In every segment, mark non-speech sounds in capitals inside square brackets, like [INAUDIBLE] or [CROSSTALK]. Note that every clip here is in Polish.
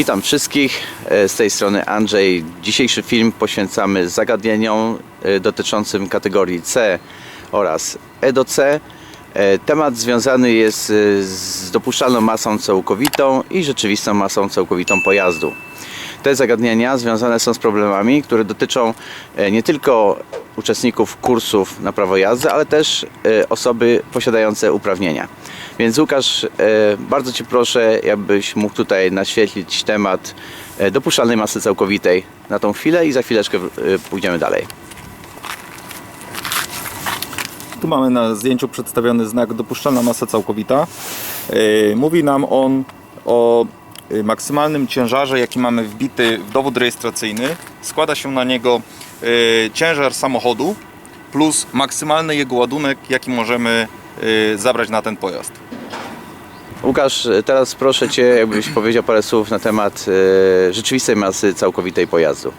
Witam wszystkich, e, z tej strony Andrzej. Dzisiejszy film poświęcamy zagadnieniom e, dotyczącym kategorii C oraz E do C. E, Temat związany jest z dopuszczalną masą całkowitą i rzeczywistą masą całkowitą pojazdu. Te zagadnienia związane są z problemami, które dotyczą e, nie tylko uczestników kursów na prawo jazdy, ale też e, osoby posiadające uprawnienia. Więc Łukasz, e, bardzo Cię proszę, jakbyś mógł tutaj naświetlić temat dopuszczalnej masy całkowitej na tą chwilę i za chwileczkę pójdziemy dalej. Tu mamy na zdjęciu przedstawiony znak dopuszczalna masa całkowita. Mówi nam on o maksymalnym ciężarze, jaki mamy wbity w dowód rejestracyjny. Składa się na niego yy, ciężar samochodu plus maksymalny jego ładunek, jaki możemy yy, zabrać na ten pojazd. Łukasz, teraz proszę Cię, jakbyś [CLEARS THROAT] powiedział parę słów na temat rzeczywistej masy całkowitej pojazdu.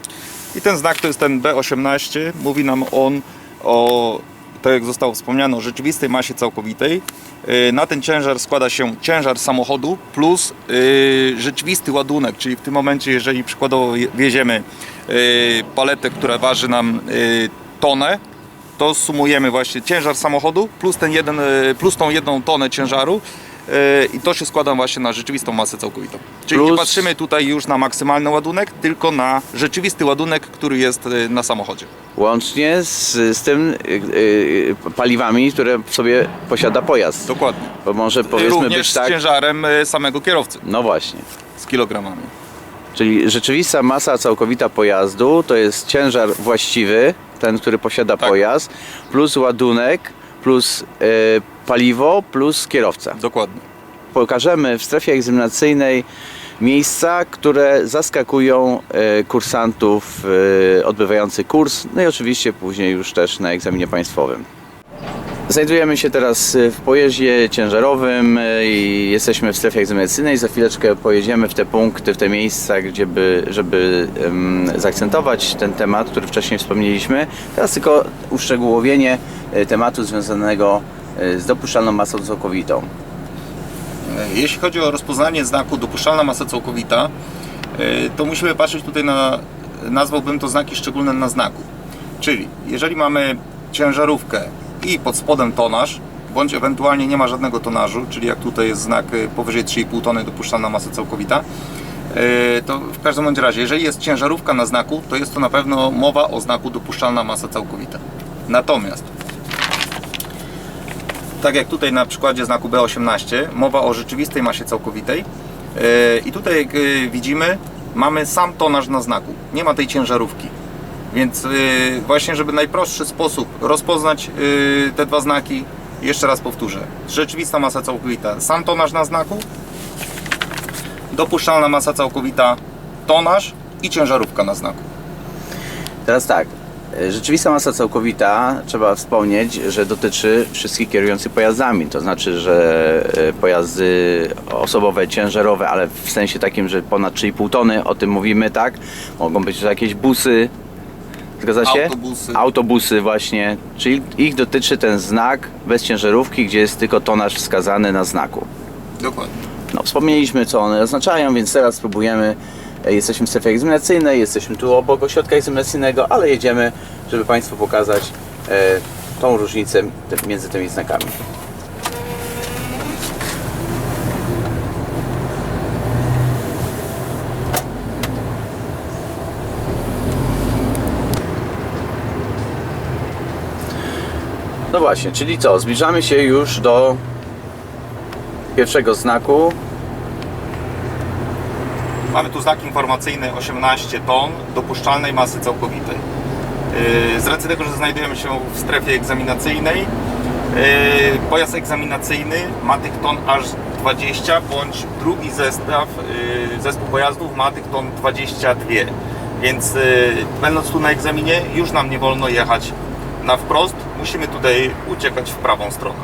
I ten znak to jest ten B18. Mówi nam on o, tak jak zostało wspomniane, o rzeczywistej masie całkowitej. Yy, Na ten ciężar składa się ciężar samochodu plus yy, rzeczywisty ładunek, czyli w tym momencie, jeżeli przykładowo wieziemy yy, paletę, która waży nam tonę, to sumujemy właśnie ciężar samochodu plus, ten jeden, plus tą jedną tonę ciężaru i to się składa właśnie na rzeczywistą masę całkowitą. Czyli nie Plus- patrzymy tutaj już na maksymalny ładunek, tylko na rzeczywisty ładunek, który jest yy, na samochodzie. Łącznie z, z tym e, paliwami, które w sobie posiada pojazd. Dokładnie. Bo może powiedzmy Również być z tak. ciężarem yy, samego kierowcy, No właśnie. z kilogramami. Czyli rzeczywista masa całkowita pojazdu to jest ciężar właściwy, ten, który posiada Tak. pojazd, plus ładunek, plus paliwo, plus kierowca. Dokładnie. Pokażemy w strefie egzaminacyjnej miejsca, które zaskakują e, kursantów e, odbywających kurs, no i oczywiście później już też na egzaminie państwowym. Znajdujemy się teraz e, w pojeździe ciężarowym i jesteśmy w strefie egzaminacyjnej. Za chwileczkę pojedziemy w te punkty, w te miejsca, gdzie by, żeby em, zaakcentować ten temat, który wcześniej wspomnieliśmy. Teraz tylko uszczegółowienie tematu związanego z dopuszczalną masą całkowitą. Jeśli chodzi o rozpoznanie znaku dopuszczalna masa całkowita, yy, to musimy patrzeć tutaj na, nazwałbym to znaki szczególne na znaku. Czyli jeżeli mamy ciężarówkę i pod spodem tonaż, bądź ewentualnie nie ma żadnego tonażu, czyli jak tutaj jest znak powyżej 3,5 tony dopuszczalna masa całkowita, to w każdym bądź razie, jeżeli jest ciężarówka na znaku, to jest to na pewno mowa o znaku dopuszczalna masa całkowita. Natomiast tak jak tutaj na przykładzie znaku B18, mowa o rzeczywistej masie całkowitej. Yy, I tutaj jak yy, widzimy, mamy sam tonaż na znaku. Nie ma tej ciężarówki. Więc yy, właśnie, żeby najprostszy sposób rozpoznać te dwa znaki, jeszcze raz powtórzę. Rzeczywista masa całkowita, sam tonaż na znaku, dopuszczalna masa całkowita, tonaż i ciężarówka na znaku. Teraz tak. E, Rzeczywista masa całkowita, trzeba wspomnieć, że dotyczy wszystkich kierujących pojazdami. To znaczy, że e, pojazdy osobowe, ciężarowe, ale w sensie takim, że ponad 3,5 tony, o tym mówimy, tak? Mogą być to jakieś busy, zgadza się? Autobusy. Autobusy właśnie, czyli ich dotyczy ten znak bez ciężarówki, gdzie jest tylko tonaż wskazany na znaku. Dokładnie. No, wspomnieliśmy, co one oznaczają, więc teraz spróbujemy. Jesteśmy w strefie egzaminacyjnej, jesteśmy tu obok ośrodka egzaminacyjnego, ale jedziemy, żeby Państwu pokazać e, tą różnicę między tymi znakami. No właśnie, czyli co? Zbliżamy się już do pierwszego znaku, Mamy tu znak informacyjny 18 ton dopuszczalnej masy całkowitej. Yy, Z racji tego, że znajdujemy się w strefie egzaminacyjnej, yy, pojazd egzaminacyjny ma tych ton aż 20, bądź drugi zestaw, yy, zespół pojazdów ma tych ton 22. Więc będąc tu na egzaminie, już nam nie wolno jechać na wprost, musimy tutaj uciekać w prawą stronę.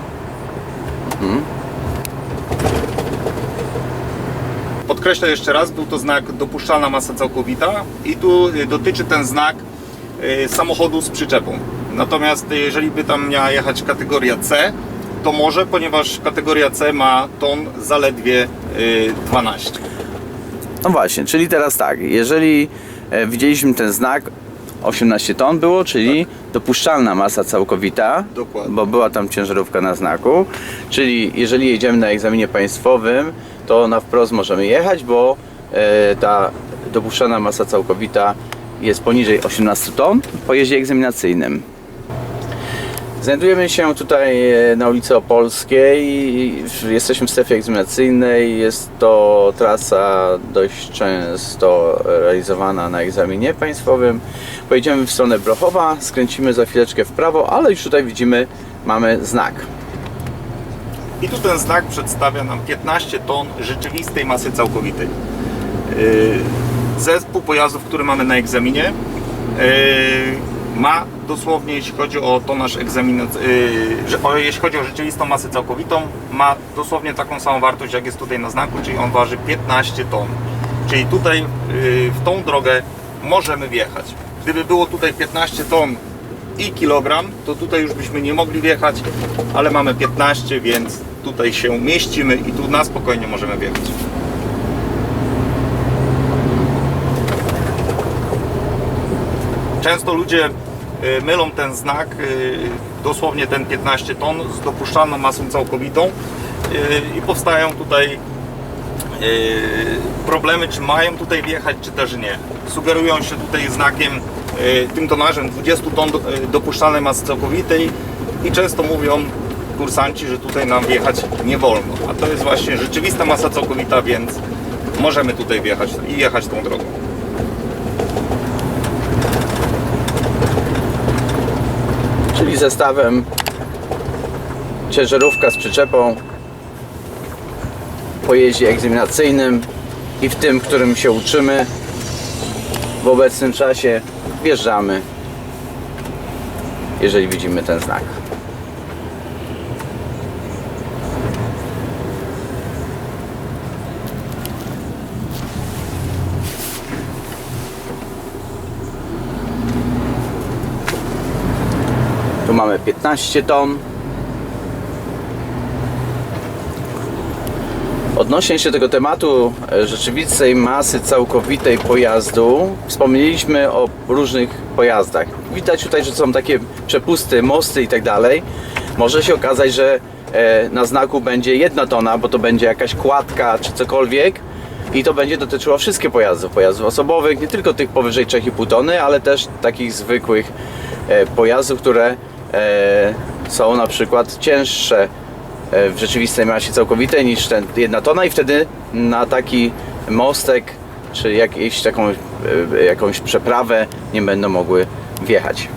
Podkreślę jeszcze raz, był to znak dopuszczalna masa całkowita i tu y, dotyczy ten znak y, samochodu z przyczepą. Natomiast y, jeżeli by tam miała jechać kategoria C, to może, ponieważ kategoria C ma ton zaledwie y, 12. No właśnie, czyli teraz tak, jeżeli e, widzieliśmy ten znak 18 ton było, czyli dopuszczalna masa całkowita, Dokładnie. bo była tam ciężarówka na znaku, czyli jeżeli jedziemy na egzaminie państwowym, to na wprost możemy jechać, bo e, ta dopuszczalna masa całkowita jest poniżej 18 ton w pojeździe egzaminacyjnym. Znajdujemy się tutaj e, na ulicy Opolskiej. Jesteśmy w strefie egzaminacyjnej. Jest to trasa dość często realizowana na egzaminie państwowym. Pojedziemy w stronę Brochowa, skręcimy za chwileczkę w prawo, ale już tutaj widzimy, mamy znak. I tu ten znak przedstawia nam 15 ton rzeczywistej masy całkowitej. Yy, Zespół pojazdów, który mamy na egzaminie, yy, ma dosłownie, jeśli chodzi o tonaż egzaminac- yy, jeśli chodzi o rzeczywistą masę całkowitą, ma dosłownie taką samą wartość, jak jest tutaj na znaku, czyli on waży 15 ton. Czyli tutaj w tą drogę możemy wjechać. Gdyby było tutaj 15 ton i kilogram, to tutaj już byśmy nie mogli wjechać, ale mamy 15, więc tutaj się mieścimy i tu na spokojnie możemy wjechać. Często ludzie y, mylą ten znak, y, dosłownie ten 15 ton z dopuszczalną masą całkowitą y, i powstają tutaj problemy, czy mają tutaj wjechać, czy też nie. Sugerują się tutaj znakiem, tym tonażem 20 ton do- dopuszczalnej masy całkowitej i często mówią kursanci, że tutaj nam wjechać nie wolno. A to jest właśnie rzeczywista masa całkowita, więc możemy tutaj wjechać i jechać tą drogą. Czyli zestawem ciężarówka z przyczepą pojeździe egzaminacyjnym i w tym, którym się uczymy w obecnym czasie wjeżdżamy jeżeli widzimy ten znak. Tu mamy 15 ton. Odnośnie się tego tematu e, rzeczywistej masy całkowitej pojazdu, wspomnieliśmy o różnych pojazdach. Widać tutaj, że są takie przepusty, mosty i tak dalej. Może się okazać, że e, na znaku będzie jedna tona, bo to będzie jakaś kładka czy cokolwiek. I to będzie dotyczyło wszystkich pojazdów, pojazdów osobowych, nie tylko tych powyżej 3,5 tony, ale też takich zwykłych e, pojazdów, które są na przykład cięższe e, w rzeczywistej masie całkowitej niż ten jedna tona i wtedy na taki mostek czy jakieś taką, e, jakąś przeprawę nie będą mogły wjechać.